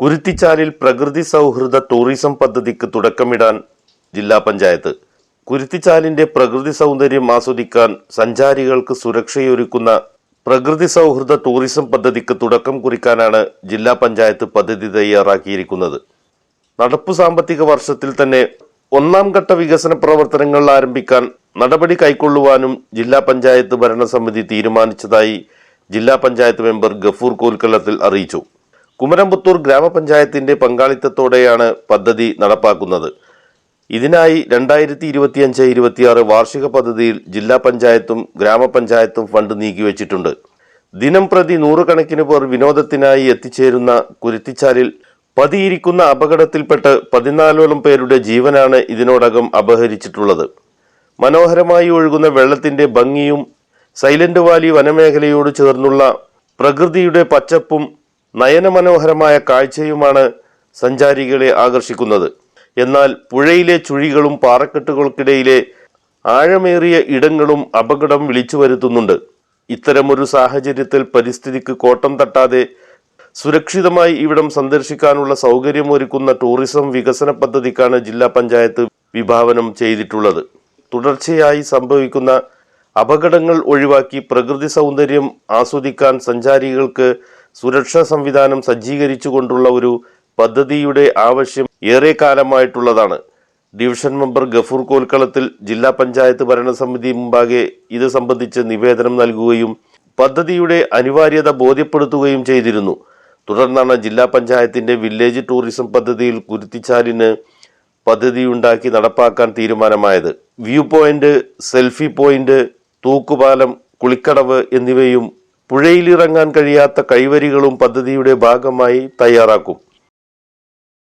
കുരുത്തിച്ചാലിൽ പ്രകൃതി സൗഹൃദ ടൂറിസം പദ്ധതിക്ക് തുടക്കമിടാൻ ജില്ലാ പഞ്ചായത്ത്. കുരുത്തിച്ചാലിന്റെ പ്രകൃതി സൗന്ദര്യം ആസ്വദിക്കാൻ സഞ്ചാരികൾക്ക് സുരക്ഷയൊരുക്കുന്ന പ്രകൃതി സൗഹൃദ ടൂറിസം പദ്ധതിക്ക് തുടക്കം കുറിക്കാനാണ് ജില്ലാ പഞ്ചായത്ത് പദ്ധതി തയ്യാറാക്കിയിരിക്കുന്നത്. നടപ്പു സാമ്പത്തിക വർഷത്തിൽ തന്നെ ഒന്നാം ഘട്ട വികസന പ്രവർത്തനങ്ങൾ ആരംഭിക്കാൻ നടപടി കൈക്കൊള്ളുവാനും ജില്ലാ പഞ്ചായത്ത് ഭരണസമിതി തീരുമാനിച്ചതായി ജില്ലാ പഞ്ചായത്ത് മെമ്പർ ഗഫൂർ കോൽക്കലത്തിൽ അറിയിച്ചു. കുമരംപുത്തൂർ ഗ്രാമപഞ്ചായത്തിന്റെ പങ്കാളിത്തത്തോടെയാണ് പദ്ധതി നടപ്പാക്കുന്നത്. ഇതിനായി രണ്ടായിരത്തി ഇരുപത്തിയഞ്ച് ഇരുപത്തിയാറ് വാർഷിക പദ്ധതിയിൽ ജില്ലാ പഞ്ചായത്തും ഗ്രാമപഞ്ചായത്തും ഫണ്ട് നീക്കിവച്ചിട്ടുണ്ട് ദിനം പ്രതി നൂറുകണക്കിന് പേർ വിനോദത്തിനായി എത്തിച്ചേരുന്ന കുരുത്തിച്ചാലിൽ പതിയിരിക്കുന്ന അപകടത്തിൽപ്പെട്ട് പതിനാലോളം പേരുടെ ജീവനാണ് ഇതിനോടകം അപഹരിച്ചിട്ടുള്ളത്. മനോഹരമായി ഒഴുകുന്ന വെള്ളത്തിന്റെ ഭംഗിയും സൈലന്റ് വാലി വനമേഖലയോട് ചേർന്നുള്ള പ്രകൃതിയുടെ പച്ചപ്പും നയനമനോഹരമായ കാഴ്ചയുമാണ് സഞ്ചാരികളെ ആകർഷിക്കുന്നത്. എന്നാൽ പുഴയിലെ ചുഴികളും പാറക്കെട്ടുകൾക്കിടയിലെ ആഴമേറിയ ഇടങ്ങളും അപകടം വിളിച്ചു വരുത്തുന്നുണ്ട് ഇത്തരമൊരു സാഹചര്യത്തിൽ പരിസ്ഥിതിക്ക് കോട്ടം തട്ടാതെ സുരക്ഷിതമായി ഇവിടം സന്ദർശിക്കാനുള്ള സൗകര്യമൊരുക്കുന്ന ടൂറിസം വികസന പദ്ധതിക്കാണ് ജില്ലാ പഞ്ചായത്ത് വിഭാവനം ചെയ്തിട്ടുള്ളത്. തുടർച്ചയായി സംഭവിക്കുന്ന അപകടങ്ങൾ ഒഴിവാക്കി പ്രകൃതി സൗന്ദര്യം ആസ്വദിക്കാൻ സഞ്ചാരികൾക്ക് സുരക്ഷാ സംവിധാനം സജ്ജീകരിച്ചുകൊണ്ടുള്ള ഒരു പദ്ധതിയുടെ ആവശ്യം ഏറെ കാലമായിട്ടുള്ളതാണ് ഡിവിഷൻ മെമ്പർ ഗഫൂർ കോൽക്കളത്തിൽ ജില്ലാ പഞ്ചായത്ത് ഭരണസമിതി മുമ്പാകെ ഇത് സംബന്ധിച്ച് നിവേദനം നൽകുകയും പദ്ധതിയുടെ അനിവാര്യത ബോധ്യപ്പെടുത്തുകയും ചെയ്തിരുന്നു. തുടർന്നാണ് ജില്ലാ പഞ്ചായത്തിന്റെ വില്ലേജ് ടൂറിസം പദ്ധതിയിൽ കുരുത്തിച്ചാലിന് പദ്ധതിയുണ്ടാക്കി നടപ്പാക്കാൻ തീരുമാനമായത്. വ്യൂ പോയിന്റ് സെൽഫി പോയിന്റ് തൂക്കുപാലം കുളിക്കടവ് എന്നിവയും പുഴയിലിറങ്ങാൻ കഴിയാത്ത കൈവരികളും പദ്ധതിയുടെ ഭാഗമായി തയ്യാറാക്കും.